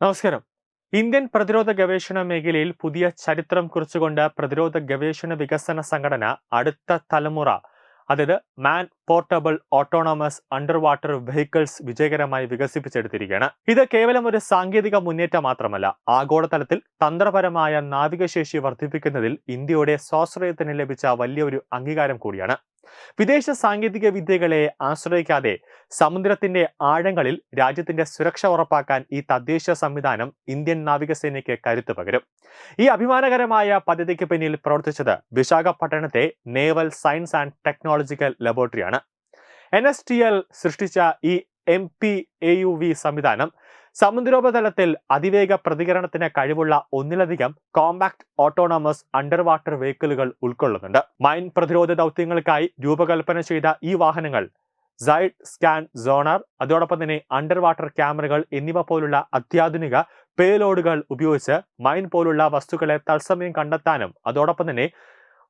നമസ്കാരം. ഇന്ത്യൻ പ്രതിരോധ ഗവേഷണ മേഖലയിൽ പുതിയ ചരിത്രം കുറിച്ചുകൊണ്ട് പ്രതിരോധ ഗവേഷണ വികസന സംഘടന അടുത്ത തലമുറ അതായത് man portable autonomous under water vehicles വിജയകരമായി വികസിപ്പിച്ചെടുത്തിരിക്കുകയാണ്. ഇത് കേവലം ഒരു സാങ്കേതിക മുന്നേറ്റം മാത്രമല്ല ആഗോളതലത്തിൽ തന്ത്രപരമായ നാവികശേഷി വർദ്ധിപ്പിക്കുന്നതിൽ ഇന്ത്യയുടെ സ്വാശ്രയത്തിന് ലഭിച്ച വലിയൊരു അംഗീകാരം കൂടിയാണ്. വിദേശ സാങ്കേതിക വിദ്യകളെ ആശ്രയിക്കാതെ സമുദ്രത്തിന്റെ ആഴങ്ങളിൽ രാജ്യത്തിന്റെ സുരക്ഷ ഉറപ്പാക്കാൻ ഈ തദ്ദേശ സംവിധാനം ഇന്ത്യൻ നാവികസേനയ്ക്ക് കരുത്ത് പകരും. ഈ അഭിമാനകരമായ പദ്ധതിക്ക് പിന്നിൽ പ്രവർത്തിച്ചത് വിശാഖപട്ടണത്തെ നേവൽ സയൻസ് ആൻഡ് ടെക്നോളജിക്കൽ ലബോറട്ടറിയാണ് എൻ സൃഷ്ടിച്ച ഈ M P A U V സംവിധാനം സമുദ്രോപതലത്തിൽ അതിവേഗ പ്രതികരണത്തിന് കഴിവുള്ള ഒന്നിലധികം കോമ്പാക്ട് ഓട്ടോണോമസ് അണ്ടർ വാട്ടർ വെഹിക്കിളുകൾ ഉൾക്കൊള്ളുന്നുണ്ട്. മൈൻ പ്രതിരോധ ദൗത്യങ്ങൾക്കായി രൂപകൽപ്പന ചെയ്ത ഈ വാഹനങ്ങൾ സൈഡ് സ്കാൻ സോണാർ അതോടൊപ്പം തന്നെ അണ്ടർ വാട്ടർ ക്യാമറകൾ എന്നിവ പോലുള്ള അത്യാധുനിക പേലോഡുകൾ ഉപയോഗിച്ച് മൈൻ പോലുള്ള വസ്തുക്കളെ തത്സമയം കണ്ടെത്താനും അതോടൊപ്പം തന്നെ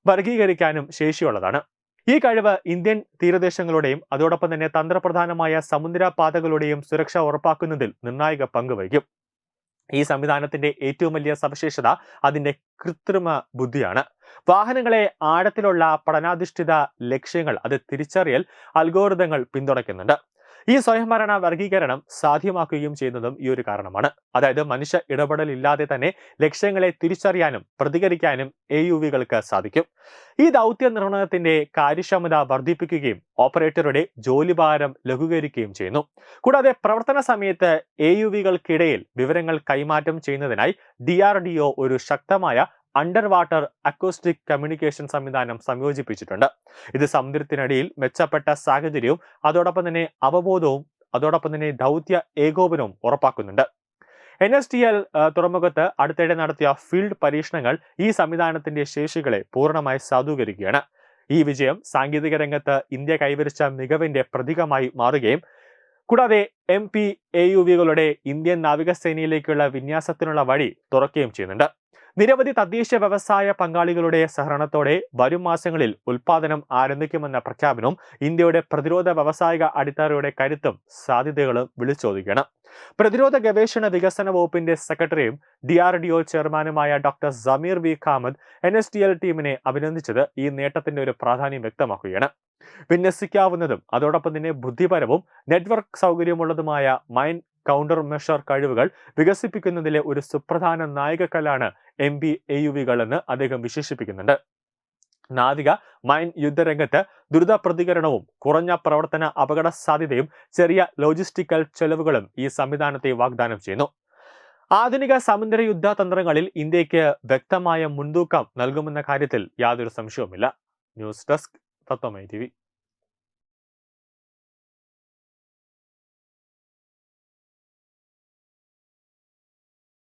വർഗീകരിക്കാനും ശേഷിയുള്ളതാണ്. ഈ കഴിവ് ഇന്ത്യൻ തീരദേശങ്ങളുടെയും അതോടൊപ്പം തന്നെ തന്ത്രപ്രധാനമായ സമുദ്രപാതകളുടെയും സുരക്ഷ ഉറപ്പാക്കുന്നതിൽ നിർണായക പങ്ക് വഹിക്കും. ഈ സംവിധാനത്തിന്റെ ഏറ്റവും വലിയ സവിശേഷത അതിന്റെ കൃത്രിമ ബുദ്ധിയാണ്. വാഹനങ്ങളെ ആഴത്തിലുള്ള പഠനാധിഷ്ഠിത ലക്ഷ്യങ്ങൾ അത് തിരിച്ചറിയൽ അൽഗോരിതങ്ങൾ പിന്തുണയ്ക്കുന്നുണ്ട്. ഈ സ്വയംഭരണ വർഗീകരണം സാധ്യമാക്കുകയും ചെയ്യുന്നതും ഈ ഒരു കാരണമാണ്. അതായത് മനുഷ്യ ഇടപെടലില്ലാതെ തന്നെ ലക്ഷ്യങ്ങളെ തിരിച്ചറിയാനും പ്രതികരിക്കാനും എ യു വികൾക്ക് സാധിക്കും. ഈ ദൗത്യ നിർവഹണത്തിന്റെ കാര്യക്ഷമത വർദ്ധിപ്പിക്കുകയും ഓപ്പറേറ്ററുടെ ജോലിഭാരം ലഘൂകരിക്കുകയും ചെയ്യുന്നു. കൂടാതെ പ്രവർത്തന സമയത്ത് എ യു വികൾക്കിടയിൽ വിവരങ്ങൾ കൈമാറ്റം ചെയ്യുന്നതിനായി ഡി ഒരു ശക്തമായ അണ്ടർ വാട്ടർ അക്കോസ്റ്റിക് കമ്മ്യൂണിക്കേഷൻ സംവിധാനം സംയോജിപ്പിച്ചിട്ടുണ്ട്. ഇത് സമുദ്രത്തിനടിയിൽ മെച്ചപ്പെട്ട സാഹചര്യവും അതോടൊപ്പം തന്നെ അവബോധവും അതോടൊപ്പം തന്നെ ദൗത്യ ഏകോപനവും ഉറപ്പാക്കുന്നുണ്ട്. എൻ എസ് ടി എൽ തുറമുഖത്ത് അടുത്തിടെ നടത്തിയ ഫീൽഡ് പരീക്ഷണങ്ങൾ ഈ സംവിധാനത്തിന്റെ ശേഷികളെ പൂർണമായി സാധൂകരിക്കുകയാണ്. ഈ വിജയം സാങ്കേതിക രംഗത്ത് ഇന്ത്യ കൈവരിച്ച മികവിന്റെ പ്രതീകമായി മാറുകയും കൂടാതെ എം പി എ യു വികളുടെ ഇന്ത്യൻ നാവികസേനയിലേക്കുള്ള വിന്യാസത്തിനുള്ള വഴി തുറക്കുകയും ചെയ്യുന്നുണ്ട്. നിരവധി തദ്ദേശ വ്യവസായ പങ്കാളികളുടെ സഹകരണത്തോടെ വരും മാസങ്ങളിൽ ഉൽപാദനം ആരംഭിക്കുമെന്ന പ്രഖ്യാപനവും ഇന്ത്യയുടെ പ്രതിരോധ വ്യവസായിക അടിത്തറയുടെ കരുത്തും സാധ്യതകളും വിളിച്ചോതുകയാണ്. പ്രതിരോധ ഗവേഷണ വികസന വകുപ്പിന്റെ സെക്രട്ടറിയും ഡി ആർ ഡി ഒ ചെയർമാനുമായ doctor Sameer V Kamat N S D L ടീമിനെ അഭിനന്ദിച്ചത് ഈ നേട്ടത്തിന്റെ ഒരു പ്രാധാന്യം വ്യക്തമാക്കുകയാണ്. വിന്യസിക്കാവുന്നതും അതോടൊപ്പം തന്നെ ബുദ്ധിപരവും നെറ്റ്വർക്ക് സൗകര്യമുള്ളതുമായ മൈൻ കൗണ്ടർ മെഷർ കഴിവുകൾ വികസിപ്പിക്കുന്നതിലെ ഒരു സുപ്രധാന നായികക്കല്ലാണ് എം ബി എ യു വികൾ എന്ന് അദ്ദേഹം വിശേഷിപ്പിക്കുന്നുണ്ട്. നാവിക മൈൻ യുദ്ധരംഗത്ത് ദ്രുത പ്രതികരണവും കുറഞ്ഞ പ്രവർത്തന അപകട സാധ്യതയും ചെറിയ ലോജിസ്റ്റിക്കൽ ചെലവുകളും ഈ സംവിധാനത്തെ വാഗ്ദാനം ചെയ്യുന്നു. ആധുനിക സമുദ്ര യുദ്ധ തന്ത്രങ്ങളിൽ ഇന്ത്യയ്ക്ക് വ്യക്തമായ മുൻതൂക്കം നൽകുമെന്ന കാര്യത്തിൽ യാതൊരു സംശയവുമില്ല. ന്യൂസ് ഡെസ്ക് തത്വമൈ ടി